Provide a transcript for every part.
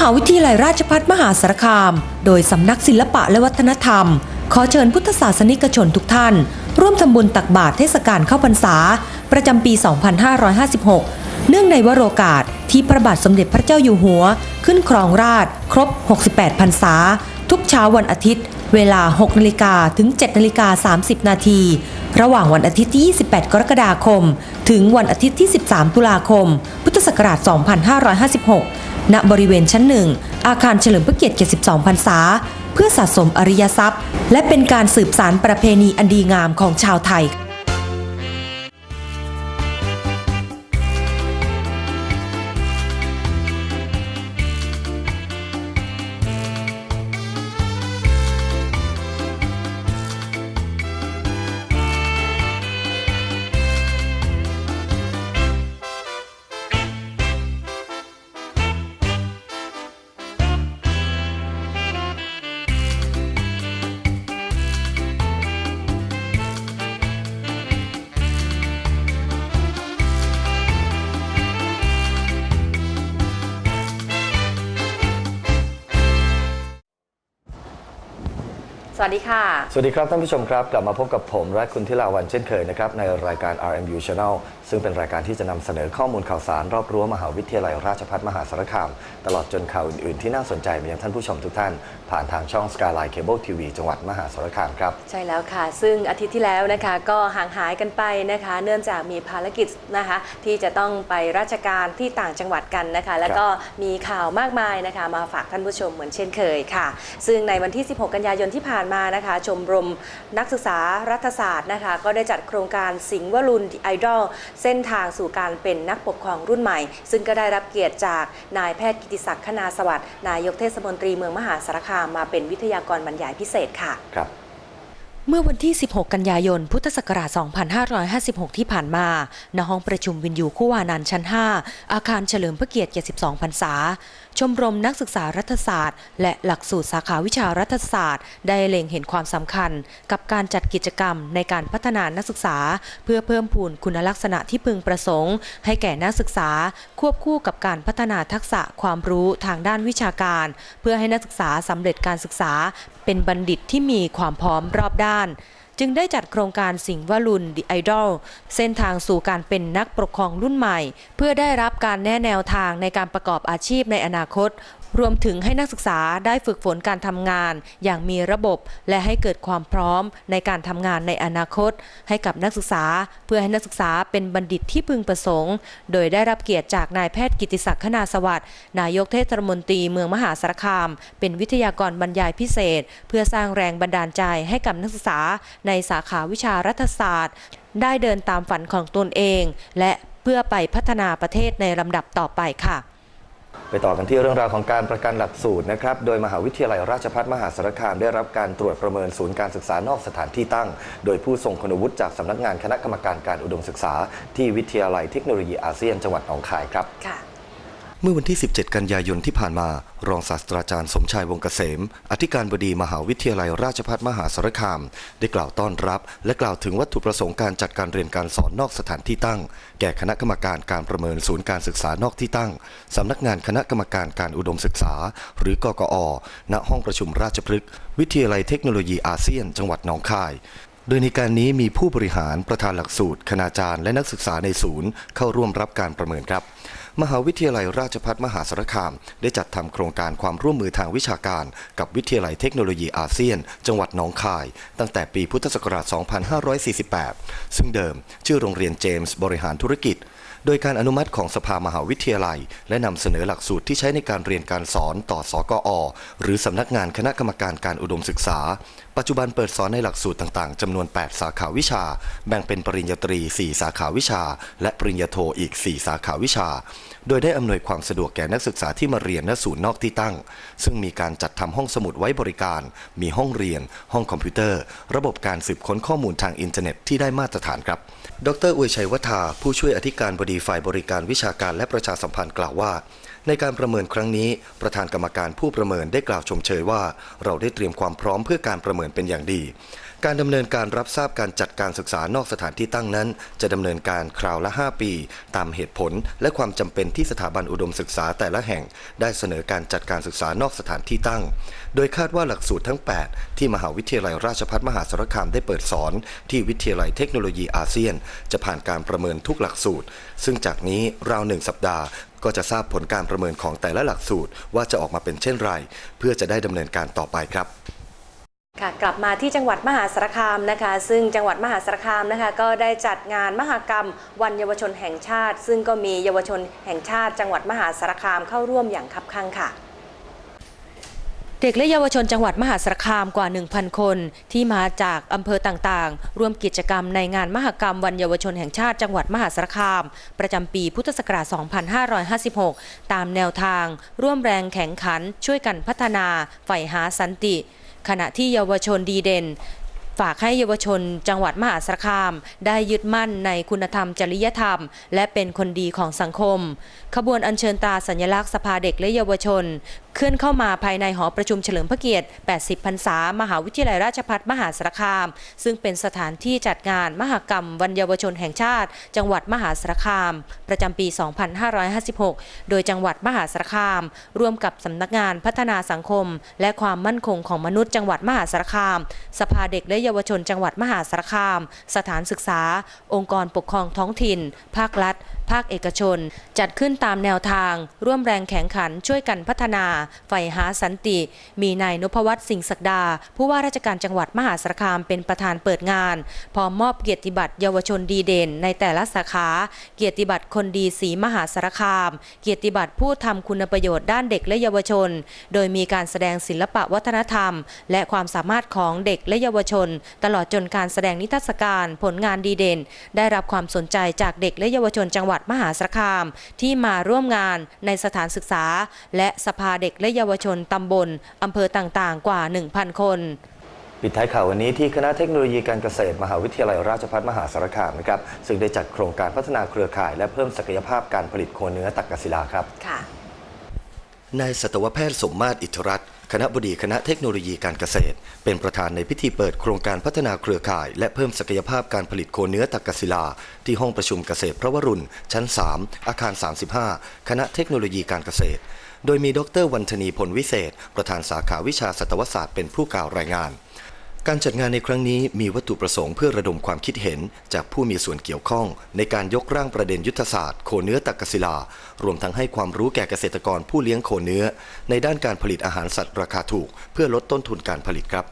หาวิทยาลัยราชภัฏมหาสารคาม โดยสำนักศิลปะและวัฒนธรรม ขอเชิญพุทธศาสนิกชนทุกท่าน ร่วมทำบุญตักบาตรเทศกาลเข้าพรรษา ประจำปี 2556 เนื่องในวโรกาสที่พระบาทสมเด็จพระเจ้าอยู่หัว ขึ้นครองราชครบ 68 พรรษา ทุกเช้าวันอาทิตย์ เวลา 6นาฬิกาถึง 7นาฬิกา30 นาทีระหว่างวันอาทิตย์ที่ 28 กรกฎาคม ถึงวันอาทิตย์ที่ 13 ตุลาคม พุทธศักราช 2556 ณบริเวณชั้นหนึ่งอาคารเฉลิมพระเกียรติ 72 พรรษา เพื่อสะสมอริยทรัพย์ และเป็นการสืบสานประเพณีอันดีงามของชาวไทย สวัสดีค่ะ สวัสดีครับท่านผู้ชมครับ กลับมาพบกับผม และคุณทิลาวันเช่นเคยนะครับ ในรายการ RMU Channel ซึ่งเป็นรายการที่จะนำเสนอข้อมูลข่าวสารรอบรั้วมหาวิทยาลัยราชภัฏมหาสารคาม ตลอดจนข่าวอื่น ๆ ที่น่าสนใจมายังท่านผู้ชมทุกท่าน ผ่านทางช่อง Skyline Cable TV จังหวัดมหาสารคามครับ ใช่แล้วค่ะ ซึ่งอาทิตย์ที่แล้วนะคะก็ห่างหายกันไปนะคะ เนื่องจากมีภารกิจนะคะที่จะต้องไปราชการที่ต่างจังหวัดกันนะคะ แล้วก็มีข่าวมากมายนะคะ มาฝากท่านผู้ชมเหมือนเช่นเคยค่ะ ซึ่งในวันที่ 16 กันยายนที่ผ่านมานะคะ ชมรมนักศึกษารัฐศาสตร์นะคะ ก็ได้จัดโครงการสิงห์วรุณไอดอลเส้นทางสู่การเป็นนักปกครองรุ่นใหม่ ซึ่งก็ได้รับเกียรติจากนายแพทย์กิติศักดิ์คณาสวัสดิ์นายกเทศมนตรีเมืองมหาสารคามมาเป็นวิทยากรบรรยายพิเศษค่ะครับเมื่อวันที่ 16 กันยายน พุทธศักราช 2556 ที่ผ่านมา ณ ห้องประชุมวินยูคู่วานันท์ชั้น 5 อาคารเฉลิมพระเกียรติ 72 พรรษา ชมรมนักศึกษารัฐศาสตร์ และหลักสูตรสาขาวิชารัฐศาสตร์ ได้เล็งเห็นความสำคัญ กับการจัดกิจกรรมในการพัฒนานักศึกษา เพื่อเพิ่มพูนคุณลักษณะที่พึงประสงค์ ให้แก่นักศึกษา ควบคู่กับการพัฒนาทักษะความรู้ทางด้านวิชาการ เพื่อให้นักศึกษาสำเร็จการศึกษา เป็นบัณฑิตที่มีความพร้อมรอบด้าน จึงได้จัดโครงการสิงห์วลุนดีไอดอลเส้นทางสู่การเป็นนักปกครองรุ่นใหม่ เพื่อได้รับการแนะแนวทางในการประกอบอาชีพในอนาคต รวมถึงให้นักศึกษาได้ฝึกฝนการทำงาน อย่างมีระบบ และให้เกิดความพร้อมในการทำงานในอนาคต ให้กับนักศึกษา เพื่อให้นักศึกษาเป็นบัณฑิตที่พึงประสงค์ โดยได้รับเกียรติจากนายแพทย์กิติศักดิ์คณาสวัสดิ์นายกเทศมนตรีเมืองมหาสารคาม เป็นวิทยากรบรรยายพิเศษ เพื่อสร้างแรงบันดาลใจให้กับนักศึกษา ในสาขาวิชารัฐศาสตร์ ได้เดินตามฝันของตนเอง และเพื่อไปพัฒนาประเทศในลำดับต่อไปค่ะ ไปต่อกันที่เรื่องราวของการประกันหลักสูตรนะครับ โดยมหาวิทยาลัยราชภัฏมหาสารคามได้รับการตรวจประเมินศูนย์การศึกษานอกสถานที่ตั้ง โดยผู้ทรงคุณวุฒิจากสำนักงานคณะกรรมการการอุดมศึกษา ที่วิทยาลัยเทคโนโลยีอาเซียนจังหวัดหนองคายครับค่ะ เมื่อวันที่ 17 กันยายนที่ผ่านมา รองศาสตราจารย์สมชายวงศ์เกษม อธิการบดีมหาวิทยาลัยราชภัฏมหาสารคาม ได้กล่าวต้อนรับ และกล่าวถึงวัตถุประสงค์การจัดการเรียนการสอนนอกสถานที่ตั้ง แก่คณะกรรมการการประเมินศูนย์การศึกษานอกที่ตั้ง สำนักงานคณะกรรมการการอุดมศึกษา หรือกกอ ณ ห้องประชุมราชพฤกษ์ วิทยาลัยเทคโนโลยีอาเซียน จังหวัดหนองคายโดยในการนี้มีผู้บริหารประธานหลักสูตร คณาจารย์และนักศึกษาในศูนย์เข้าร่วมรับการประเมินครับ มหาวิทยาลัยราชพัฒมหาสารคาม ได้จัดทำโครงการความร่วมมือทางวิชาการ กับวิทยาลัยเทคโนโลยีอาเซียน จังหวัดหนองคาย ตั้งแต่ปีพุทธศักราช 2548 ซึ่งเดิม ชื่อโรงเรียนเจมส์บริหารธุรกิจ โดยการอนุมัติของสภามหาวิทยาลัย และนำเสนอหลักสูตรที่ใช้ในการเรียนการสอนต่อสกอ หรือสำนักงานคณะกรรมการการอุดมศึกษา ปัจจุบันเปิดสอนในหลักสูตรต่างๆจำนวน 8 สาขาวิชา แบ่งเป็นปริญญาตรี 4 สาขาวิชา และปริญญาโทอีก 4 สาขาวิชา โดยได้อำนวยความสะดวกแก่นักศึกษาที่มาเรียนณศูนย์นอกที่ตั้ง ซึ่งมีการจัดทำห้องสมุดไว้บริการ มีห้องเรียน ห้องคอมพิวเตอร์ ระบบการสืบค้นข้อมูลทางอินเทอร์เน็ตที่ได้มาตรฐานครับ ดรอวยชัยวทาผู้ช่วยอธิการบดีฝ่ายบริการวิชาการและประชาสัมพันธ์กล่าวว่า ในการประเมินครั้งนี้ ประธานกรรมการผู้ประเมินได้กล่าวชมเชยว่า เราได้เตรียมความพร้อมเพื่อการประเมินเป็นอย่างดี การดำเนินการรับทราบการจัดการศึกษานอกสถานที่ตั้งนั้น จะดำเนินการคราวละ 5 ปี ตามเหตุผล และความจำเป็นที่สถาบันอุดมศึกษาแต่ละแห่ง ได้เสนอการจัดการศึกษานอกสถานที่ตั้ง โดยคาดว่าหลักสูตรทั้ง 8 ที่มหาวิทยาลัยราชภัฏมหาสารคามได้เปิดสอน ที่วิทยาลัยเทคโนโลยีอาเซียน จะผ่านการประเมินทุกหลักสูตร ซึ่งจากนี้ราวหนึ่งสัปดาห์ ก็จะทราบผลการประเมินของแต่ละหลักสูตร ว่าจะออกมาเป็นเช่นไร เพื่อจะได้ดำเนินการต่อไปครับค่ะกลับมาที่จังหวัดมหาสารคามนะคะ ซึ่งจังหวัดมหาสารคามนะคะก็ได้จัดงานมหกรรม วันเยาวชนแห่งชาติ ซึ่งก็มีเยาวชนแห่งชาติ จังหวัดมหาสารคามเข้าร่วมอย่างคับคั่งค่ะ ด็กและเยาวชนจังหวัดมหาสารคามกว่า 1,000 คน ที่มาจากอำเภอต่างๆ ร่วมกิจกรรมในงานมหกรรมวันเยาวชนแห่งชาติจังหวัดมหาสารคาม ประจำปีพุทธศักราช 2556 ตามแนวทาง ร่วมแรงแข่งขัน ช่วยกันพัฒนาใฝ่หาสันติ ขณะที่เยาวชนดีเด่น ฝากให้เยาวชนจังหวัดมหาสารคาม ได้ยึดมั่นในคุณธรรมจริยธรรม และเป็นคนดีของสังคม ขบวนอัญเชิญตาสัญลักษณ์สภาเด็กและเยาวชน เคลื่อนเข้ามาภายในหอประชุมเฉลิมพระเกียรติ 80 พรรษา มหาวิทยาลัยราชภัฏมหาสารคาม ซึ่งเป็นสถานที่จัดงานมหกรรม วันเยาวชนแห่งชาติ จังหวัดมหาสารคาม ประจำปี 2556 โดยจังหวัดมหาสารคาม ร่วมกับสำนักงานพัฒนาสังคม และความมั่นคงของมนุษย์จังหวัดมหาสารคาม สภาเด็กและเยาวชนจังหวัดมหาสารคาม สถานศึกษา องค์กรปกครองท้องถิ่น ภาครัฐ ภาคเอกชน จัดขึ้นตามแนวทาง ร่วมแรงแข่งขันช่วยกันพัฒนาใฝ่หาสันติ มีนายนพวัฒน์สิงห์ศักดา ผู้ว่าราชการจังหวัดมหาสารคามเป็นประธานเปิดงาน พร้อมมอบเกียรติบัตรเยาวชนดีเด่น ในแต่ละสาขา เกียรติบัตรคนดีสีมหาสารคาม เกียรติบัตรผู้ทำคุณประโยชน์ด้านเด็กและเยาวชน โดยมีการแสดงศิลปะวัฒนธรรม และความสามารถของเด็กและเยาวชน ตลอดจนการแสดงนิทรรศการผลงานดีเด่น ได้รับความสนใจจากเด็กและเยาวชนจังหวัดมหาสารคาม ที่มาร่วมงานในสถานศึกษา และสภาเด็กและเยาวชนตำบลอำเภอต่างๆ กว่า 1,000 คนปิดท้ายข่าววันนี้ที่คณะเทคโนโลยีการเกษตร มหาวิทยาลัยราชภัฏมหาสารคามนะครับซึ่งได้จัดโครงการพัฒนาเครือข่าย และเพิ่มศักยภาพการผลิตโคเนื้อตักกศิลาครับค่ะ นายสัตวแพทย์สมมาตรอิทธรัตน์คณะบดีคณะเทคโนโลยีการเกษตร เป็นประธานในพิธีเปิดโครงการพัฒนาเครือข่าย และเพิ่มศักยภาพการผลิตโคเนื้อตักกศิลา ที่ห้องประชุมเกษตรพระวรุณ ชั้น 3 อาคาร 35 คณะเทคโนโลยีการเกษตร โดยมีดรวันธนีพลวิเศษ ประธานสาขาวิชาสัตวศาสตร์เป็นผู้กล่าวรายงาน การจัดงานในครั้งนี้มีวัตถุประสงค์เพื่อระดมความคิดเห็น จากผู้มีส่วนเกี่ยวข้อง ในการยกร่างประเด็นยุทธศาสตร์โคเนื้อตักกศิลา รวมทั้งให้ความรู้แก่เกษตรกรผู้เลี้ยงโคเนื้อ ในด้านการผลิตอาหารสัตว์ราคาถูก เพื่อลดต้นทุนการผลิตครับ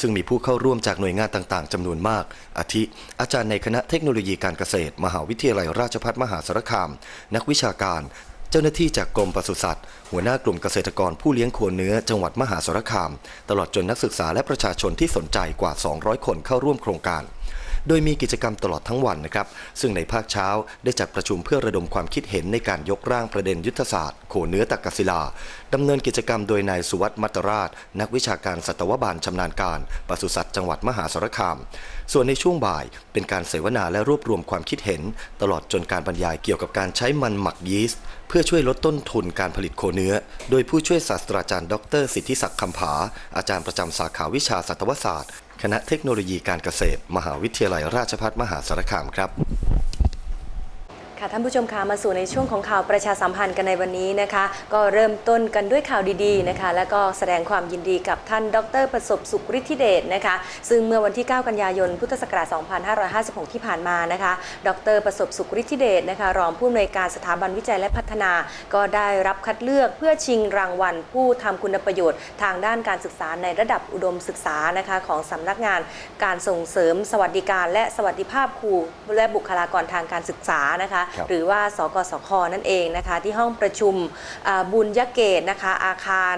ซึ่งมีผู้เข้าร่วมจากหน่วยงานต่างๆจำนวนมาก อาทิ อาจารย์ในคณะเทคโนโลยีการเกษตร มหาวิทยาลัยราชภัฏมหาสารคาม นักวิชาการ เจ้าหน้าที่จากกรมปศุสัตว์ หัวหน้ากลุ่มเกษตรกรผู้เลี้ยงโคเนื้อจังหวัดมหาสารคาม ตลอดจนนักศึกษาและประชาชนที่สนใจกว่า 200 คนเข้าร่วมโครงการ โดยมีกิจกรรมตลอดทั้งวันนะครับ ซึ่งในภาคเช้าได้จัดประชุมเพื่อระดมความคิดเห็นในการยกร่างประเด็นยุทธศาสตร์โคเนื้อตักกศิลาดำเนินกิจกรรมโดยนายสุวัสด์มัตตราช นักวิชาการสัตวบาลชำนาญการปศุสัตว์จังหวัดมหาสารคาม ส่วนในช่วงบ่ายเป็นการเสวนาและรวบรวมความคิดเห็น ตลอดจนการบรรยายเกี่ยวกับการใช้มันหมักยีสต์เพื่อช่วยลดต้นทุนการผลิตโคเนื้อ โดยผู้ช่วยศาสตราจารย์ ดร สิทธิศักดิ์คำผา อาจารย์ประจำสาขาวิชาสัตวศาสตร์ คณะเทคโนโลยีการเกษตร มหาวิทยาลัยราชภัฏมหาสารคามครับ ค่ะท่านผู้ชมคะมาสู่ในช่วงของข่าวประชาสัมพันธ์กันในวันนี้นะคะ ก็เริ่มต้นกันด้วยข่าวดีๆนะคะ และก็แสดงความยินดีกับท่านดรประสบสุขฤทธิเดชนะคะ ซึ่งเมื่อวันที่ 9 กันยายนพุทธศักราช 2556 ที่ผ่านมานะคะ ดรประสบสุขฤทธิเดชนะคะ รองผู้อำนวยการสถาบันวิจัยและพัฒนา ก็ได้รับคัดเลือกเพื่อชิงรางวัล ผู้ทำคุณประโยชน์ ทางด้านการศึกษาในระดับอุดมศึกษานะคะของสำนักงานการส่งเสริม สวัสดิการ และสวัสดิภาพครูและบุคลากรทางการศึกษานะคะครับหรือว่าสกสคนั่นเองนะคะ ที่ห้องประชุมอ่าบุญยเกตนะคะ อาคาร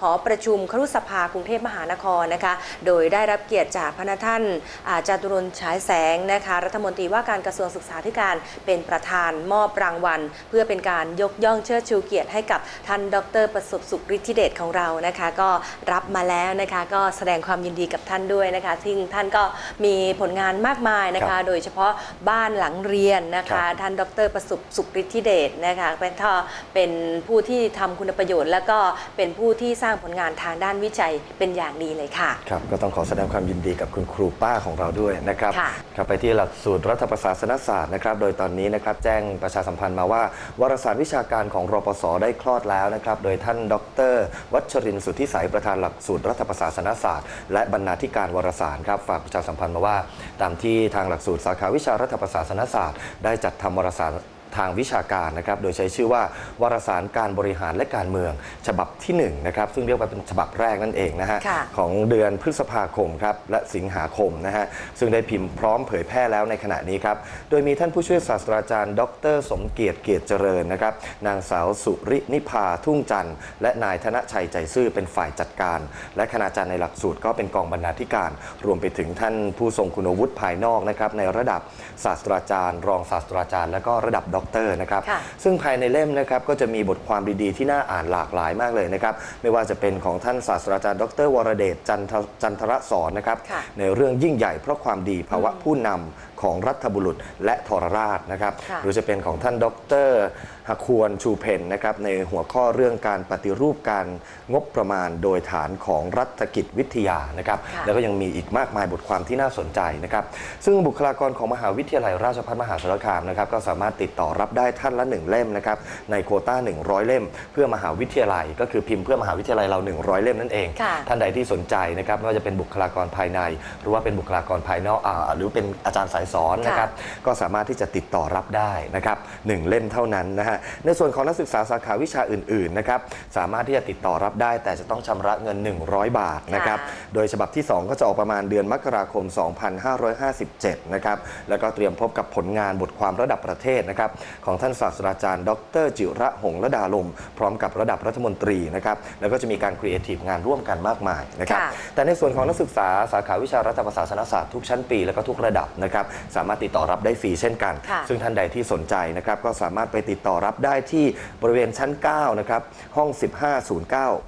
หอประชุมครุสภากรุงเทพมหานครนะคะ โดยได้รับเกียรติจากพระนท่านอ่าจาตุรนต์ฉายแสงนะคะ รัฐมนตรีว่าการกระทรวงศึกษาธิการเป็นประธานมอบรางวัล เพื่อเป็นการยกย่องเชิดชูเกียรติให้กับท่านดร ประสบสุขฤทธิเดชของเรานะคะ ก็รับมาแล้วนะคะก็แสดงความยินดีกับท่านด้วยนะคะ ซึ่งท่านก็มีผลงานมากมายนะครัคะ บ โดยเฉพาะบ้านหลังเรียนนะครัคะ บ ท่านดรประสุสุขฤทธิเดชนะคะเป็นท่อเป็นผู้ที่ทำคุณประโยชน์ แล้วก็เป็นผู้ที่สร้างผลงานทางด้านวิจัยเป็นอย่างดีเลยค่ะครับก็ต้องขอแสดงความยินดีกับคุณครูป้าของเราด้วยนะครับค่ะครับไปที่หลักสูตรรัฐประศาสนศาสตร์นะครับ โดยตอนนี้นะครับแจ้งประชาสัมพันธ์มาว่าวารสารวิชาการของรปศได้คลอดแล้วนะครับ โดยท่านดร วัชรินทร์สุทธิสายประธานหลักสูตรรัฐประศาสนศาสตร์ และบรรณาธิการวารสารครับฝากประชาสัมพันธ์มาว่า ตามที่ทางหลักสูตรสาขาวิชารัฐประศาสนศาสตร์ ได้จัดทำวารสาร passada. ทางวิชาการนะครับ โดยใช้ชื่อว่าวารสารการบริหารและการเมือง ฉบับที่1นะครับ ซึ่งเรียกว่าเป็นฉบับแรกนั่นเองนะฮะค่ะของเดือนพฤษภาคมครับและสิงหาคมนะฮะซึ่งได้พิมพ์พร้อมเผยแพร่แล้วในขณะนี้ครับ โดยมีท่านผู้ช่วยศาสตราจารย์ ดร สมเกียรติเกียรติเจริญนะครับ นางสาวสุรินิพาทุ่งจันทร์และนายธนชัยใจซื่อเป็นฝ่ายจัดการ และคณาจารย์ในหลักสูตรก็เป็นกองบรรณาธิการ รวมไปถึงท่านผู้ทรงคุณวุฒิภายนอกนะครับในระดับศาสตราจารย์ รองศาสตราจารย์ และก็ระดับด็อกเตอร์นะครับค่ะซึ่งภายในเล่มนะครับก็จะมีบทความดีๆ ที่น่าอ่านหลากหลายมากเลยนะครับ ไม่ว่าจะเป็นของท่านศาสตราจารย์ ดร วรเดชจันทจันทรสอนนะครับค่ะในเรื่องยิ่งใหญ่เพราะความดีภาวะผู้นำของรัฐบุรุษและทรราชนะครับค่ะหรือจะเป็นของท่านดรหักควรชูเพนนะครับในหัวข้อเรื่องการปฏิรูปการงบประมาณโดยฐานของรัฐกิจวิทยานะครับค่ะแล้วก็ยังมีอีกมากมายบทความที่น่าสนใจนะครับ ซึ่งบุคลากรของมหาวิทยาลัยราชภัฏมหาสารคามนะครับก็สามารถติดต่อรับได้ท่านละหนึ่งเล่มนะครับในโควต้า 100 เล่ม เพื่อมหาวิทยาลัย ก็คือพิมพ์เพื่อมหาวิทยาลัยเรา 100 เล่มนั่นเองค่ะท่านใดที่สนใจนะครับไม่ว่าจะเป็นบุคลากรภายใน หรือว่าเป็นบุคลากรภายนอกอาหรือเป็นอาจารย์สายสอนนะครับก็สามารถที่จะติดต่อรับได้นะครับหนึ่งเล่มเท่านั้นนะฮะในส่วนของนักศึกษาสาขาวิชาอื่นๆนะครับสามารถที่จะติดต่อรับได้ แต่จะต้องชำระเงิน 100 บาทนะครับค่ะโดยฉบับที่ 2 ก็จะออกประมาณเดือนมกราคม 2557 นะครับแล้วก็เตรียมพบกับผลงานบทความระดับประเทศนะครับของท่านศาสตราจารย์ ดร จิระหงส์ระดาลม พร้อมกับระดับรัฐมนตรีนะครับแล้วก็จะมีการครีเอทีฟงานร่วมกันมากมายนะครับค่ะแต่ในส่วนของนักศึกษาสาขาวิชารัฐประศาสนศาสตร์ทุกชั้นปีแล้วก็ทุกระดับนะครับสามารถติดต่อรับได้ฟรีเช่นกันค่ะซึ่งท่านใดที่สนใจนะครับก็สามารถไปติดต่อรับได้ที่บริเวณชั้น9นะครับห้อง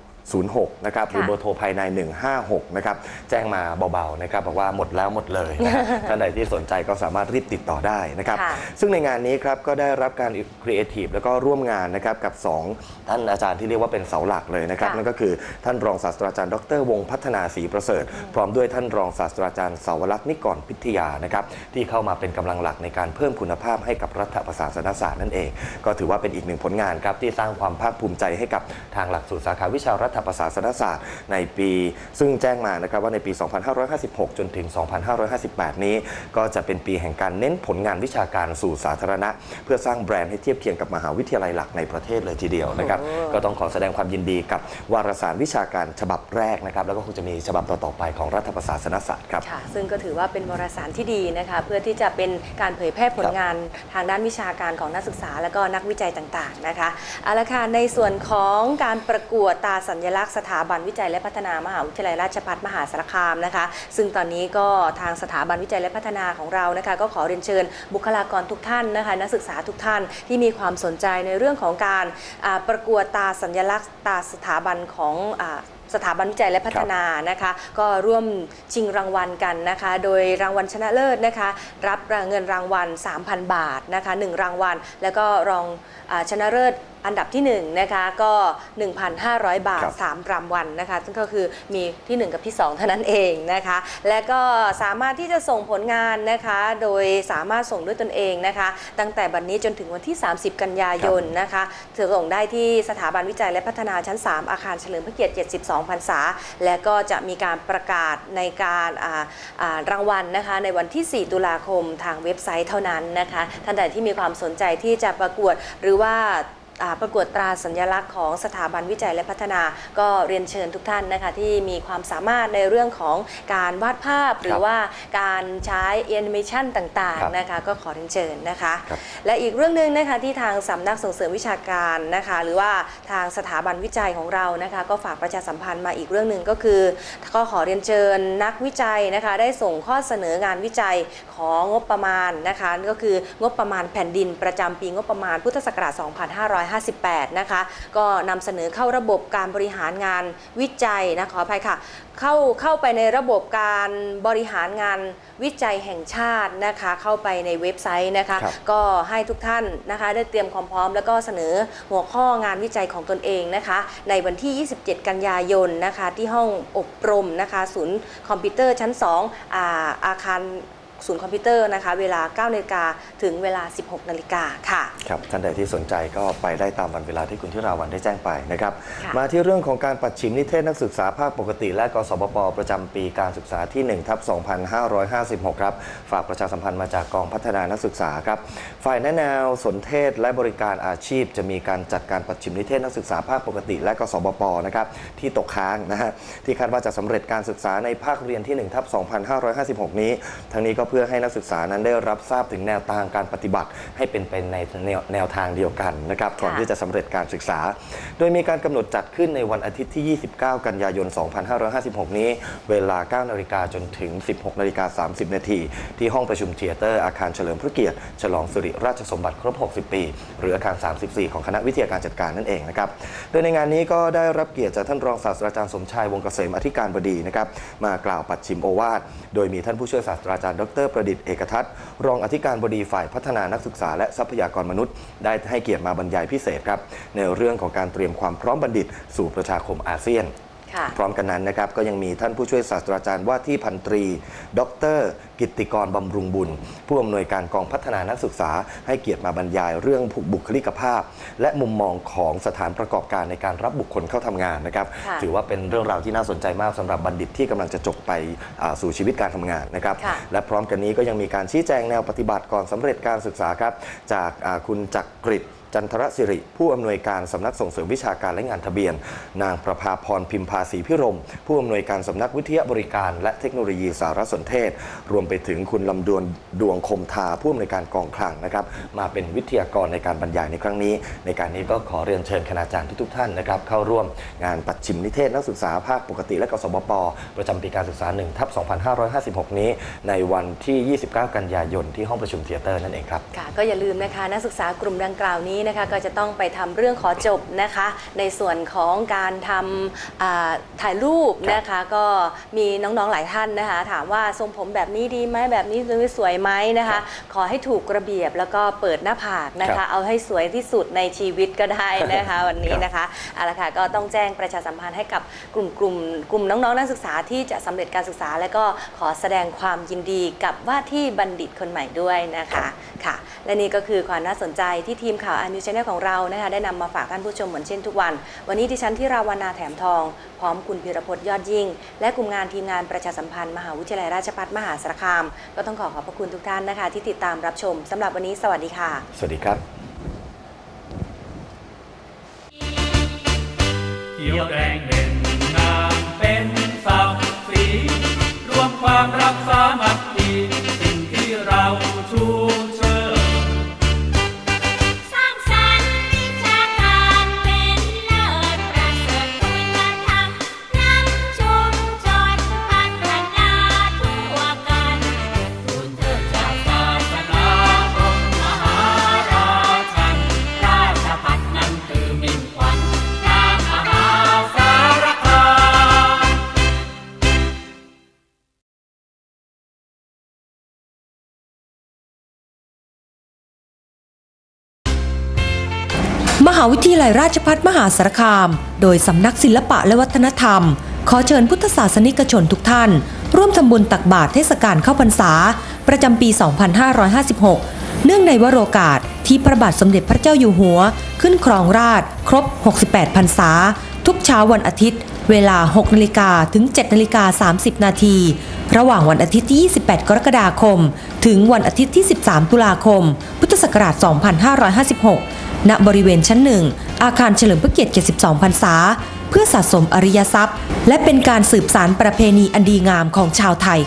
1509 06นะครับหรือค่ะเบอร์โทรภายใน 156นะครับแจ้งมาเบาๆนะครับบอกว่าหมดแล้วหมดเลยนะฮะท่านใดที่สนใจก็สามารถรีบติดต่อได้นะครับค่ะซึ่งในงานนี้ครับก็ได้รับการครีเอทีฟแล้วก็ร่วมงานนะครับกับ 2 ท่านอาจารย์ที่เรียกว่าเป็นเสาหลักเลยนะครับค่ะนั่นก็คือท่านรองศาสตราจารย์ดรวงศ์พัฒนาศรีประเสริฐ พร้อมด้วยท่านรองศาสตราจารย์เสาวลักษณ์นิกรพิทยานะครับที่เข้ามาเป็นกำลังหลักในการเพิ่มคุณภาพให้กับรัฐประศาสนศาสตร์นั่นเอง ก็ถือว่าเป็นอีกหนึ่งผลงานครับที่สร้างความภาคภูมิใจให้กับทางหลักสูตรสาขาวิชารัฐประศาสนศาสตร์ในปี ซึ่งแจ้งมานะครับว่าในปี 2556 จนถึง 2558 นี้ก็จะเป็นปีแห่งการเน้นผลงานวิชาการสู่สาธารณะ เพื่อสร้างแบรนด์ให้เทียบเคียงกับมหาวิทยาลัยหลักในประเทศเลยทีเดียวนะครับโอ้ก็ต้องขอแสดงความยินดีกับวารสารวิชาการฉบับแรกนะครับแล้วก็คงจะมีฉบับต่อๆไปของรัฐประศาสนศาสตร์ครับค่ะซึ่งก็ถือว่าเป็นวารสารที่ดีนะคะเพื่อที่จะเป็นการเผยแพร่ผลงานทางด้านวิชาการของนักศึกษา และก็นักวิจัยต่างๆนะคะเอาละค่ะในส่วนของการประกวดตาสัญญลักษณ์สถาบันวิจัยและพัฒนามหาวิทยาลัยราชภัฏมหาสารคามนะคะ ซึ่งตอนนี้ก็ทางสถาบันวิจัยและพัฒนาของเรานะคะ ก็ขอเรียนเชิญบุคลากรทุกท่านนะคะ นักศึกษาทุกท่านที่มีความสนใจในเรื่องของการประกวดตาสัญลักษณ์ตาสถาบันของอสถาบันวิจัยและพัฒนานะคะ ก็ร่วมชิงรางวัลกันนะคะ โดยรางวัลชนะเลิศนะคะ รับเงินรางวัล 3,000 บาทนะคะ1รางวัล แล้วก็รองอชนะเลิศ อันดับที่1นะคะก็ 1,500 บาทครับ3รางวัลนะคะซึ่งก็คือมีที่ 1 กับที่ 2 เท่านั้นเองนะคะ และก็สามารถที่จะส่งผลงานนะคะ โดยสามารถส่งด้วยตนเองนะคะ ตั้งแต่บัดนนี้จนถึงวันที่ 30 กันยายนนะคะส่งได้ที่สถาบันวิจัยและพัฒนาชั้น 3 อาคารเฉลิมพระเกียรติ 72 พรรษา และก็จะมีการประกาศในการอ่าอ่ารางวัลนะคะ ในวันที่ 4 ตุลาคมทางเว็บไซต์เท่านั้นนะคะท่านใดที่มีความสนใจที่จะประกวดหรือว่าอ่า ประกวดตราสัญลักษณ์ของสถาบันวิจัยและพัฒนา ก็เรียนเชิญทุกท่านนะคะที่มีความสามารถในเรื่องของการวาดภาพ หรือว่าการใช้แอนิเมชันต่างครับๆนะคะก็ขอเรียนเชิญนะคะครับและอีกเรื่องหนึ่งนะคะที่ทางสำนักส่งเสริมวิชาการนะคะ หรือว่าทางสถาบันวิจัยของเรานะคะ ก็ฝากประชาสัมพันธ์มาอีกเรื่องหนึ่งก็คือ ก็ขอเรียนเชิญนักวิจัยนะคะ ได้ส่งข้อเสนองานวิจัยของงบประมาณนะคะก็คืองบประมาณแผ่นดินประจำปีงบประมาณพุทธศักราช2558 นะคะ ก็นำเสนอเข้าระบบการบริหารงานวิจัยนะขออภัยค่ะ เข้าเข้าไปในระบบการบริหารงานวิจัยแห่งชาตินะคะ เข้าไปในเว็บไซต์นะคะครับก็ให้ทุกท่านนะคะได้เตรียมความพร้อม แล้วก็เสนอหัวข้องานวิจัยของตนเองนะคะ ในวันที่ 27 กันยายนนะคะที่ห้องอบรมนะคะ ศูนย์คอมพิวเตอร์ชั้น 2 อาอาคาร ศูนย์คอมพิวเตอร์นะคะ เวลา 9นาฬิกาถึงเวลา 16นาฬิกาค่ะ ครับท่านใดที่สนใจก็ไปได้ตามวันเวลาที่คุณทิราวันได้แจ้งไปนะครับ ค่ะ มาที่เรื่องของการปัดฉิมนิเทศนักศึกษาภาคปกติ และกสบปประจำปีการศึกษาที่1ทับ2556 ครับ ฝากประชาสัมพันธ์มาจากกองพัฒนานักศึกษาครับ ฝ่ายแนะแนวสนเทศและบริการอาชีพ จะมีการจัดการปัดฉิมนิเทศนักศึกษาภาคปกติ และกสบปนะครับที่ตกค้างนะฮะที่คาดว่าจะสำเร็จการศึกษาในภาคเรียนที่1ทับ2556 นี้ ทั้งนี้ก็เพื่อให้นักศึกษานั้นได้รับทราบถึงแนวทางการปฏิบัติ ให้เป็นไปในแนวแนวทางเดียวกันนะครับก่อนค่ะที่จะสำเร็จการศึกษา โดยมีการกำหนดจัดขึ้นในวันอาทิตย์ที่ 29 กันยายน 2556 นี้ เวลา 9 นาฬิกาจนถึง 16 นาฬิกา 30 นาทีที่ห้องประชุมเทียเตอร์อาคารเฉลิมพระเกียรติ ฉลองสิริราชสมบัติครบ 60 ปี หรืออาคาร 34 ของคณะวิทยาการจัดการนั่นเองนะครับ โดยในงานนี้ก็ได้รับเกียรติจากท่านรองศาสตราจารย์สมชายวงศ์เกษมอธิการบดีนะครับมากล่าวปัดชิมโอวาท โดยมีท่านผู้ช่วยศาสตราจารย์ดรประดิษฐ์เอกทัศน์รองอธิการบดีฝ่ายพัฒนานักศึกษาและทรัพยากรมนุษย์ ได้ให้เกียรติมาบรรยายพิเศษครับในเรื่องของการเตรียมความพร้อมบัณฑิต สู่ประชาคมอาเซียน ค่ะพร้อมกันนั้นนะครับก็ยังมีท่านผู้ช่วยศาสตราจารย์ว่าที่พันตรี ดร กิตติกรบำรุงบุญ ผู้อำนวยการกองพัฒนานักศึกษา ให้เกียรติมาบรรยายเรื่องบุคลิกภาพ และมุมมองของสถานประกอบการในการรับบุคคลเข้าทำงานนะครับค่ะถือว่าเป็นเรื่องราวที่น่าสนใจมากสำหรับบัณฑิตที่กำลังจะจบไปอ่าสู่ชีวิตการทำงานนะครับค่ะ และพร้อมกันนี้ก็ยังมีการชี้แจงแนวปฏิบัติก่อนสำเร็จการศึกษาครับจากอ่าคุณจักริด จันทรศิริ ผู้อำนวยการสำนักส่งเสริมวิชาการและงานทะเบียน นางประภาพรพิมพาศรีพิรม ผู้อำนวยการสำนักวิทยาบริการ และเทคโนโลยีสารสนเทศ รวมไปถึงคุณลำดวนดวงคมทาผู้อำนวยการกองคลังนะครับมาเป็นวิทยากรในการบรรยายในครั้งนี้ ในการนี้ก็ขอเรียนเชิญคณาจารย์ทุกๆท่านนะครับเข้าร่วมงานปัดชิมนิเทศนักศึกษาภาคปกติและกสบปประจำปีการศึกษา1ทับ2556 นี้ ในวันที่ 29 กันยายนที่ห้องประชุมเทียเตอร์นั่นเองครับค่ะก็อย่าลืมนะคะนักศึกษากลุ่มดังกล่าวนี้นะคะก็จะต้องไปทำเรื่องขอจบนะคะ ในส่วนของการทำอ่าถ่ายรูปนะคะก็มีน้องๆหลายท่านนะคะ ถามว่าทรงผมแบบนี้ดีไหมแบบนี้สวยไหมนะคะ ขอให้ถูกระเบียบแล้วก็เปิดหน้าผากนะครัคะบเอาให้สวยที่สุดในชีวิตก็ได้นะคะวันนี้นะคะเอาละค่ะก็ต้องแจ้งประชาสัมพันธ์ให้กับกลุ่มกลุ่มกลุ่มน้องๆนักศึกษาที่จะสำเร็จการศึกษา และก็ขอแสดงความยินดีกับว่าที่บัณฑิตคนใหม่ด้วยนะคะค่ะ และนี่ก็คือความน่าสนใจที่ทีมข่าวอานิวชแนลของเรานะคะได้นำมาฝากท่านผู้ชมเหมือนเช่นทุกวัน วันนี้ที่ฉันที่ราวนาแถมทอง พร้อมคุณพิรพจน์ยอดยิ่ง และกลุ่มงานทีมงานประชาสัมพันธ์มหาวิทยาลัยราชภัฏมหาสารคาม ก็ต้องขอขอบพระคุณทุกท่านนะคะ ที่ติดตามรับชมสำหรับวันนี้สวัสดีค่ะ สวัสดีครับเขียวแดงเด่นงามเป็นศักดิ์ศรีรวมความรักสามัคคีสิ่งที่เราชูเชิ วิทยาลัยราชภัฏมหาสารคาม โดยสำนักศิลปะและวัฒนธรรม ขอเชิญพุทธศาสนิกชนทุกท่าน ร่วมทำบุญตักบาตรเทศกาลเข้าพรรษา ประจำปี 2556 เนื่องในวโรกาสที่พระบาทสมเด็จพระเจ้าอยู่หัว ขึ้นครองราชครบ 68 พรรษา ทุกเช้าวันอาทิตย์ เวลา 6นาฬิกาถึง 7นาฬิกา30 นาทีระหว่างวันอาทิตย์ที่ 28 กรกฎาคม ถึงวันอาทิตย์ที่ 13 ตุลาคม พุทธศักราช 2556 ณบริเวณชั้นหนึ่งอาคารเฉลิมพระเกียรติ 72 พรรษา เพื่อสะสมอริยทรัพย์ และเป็นการสืบสารประเพณีอันดีงามของชาวไทย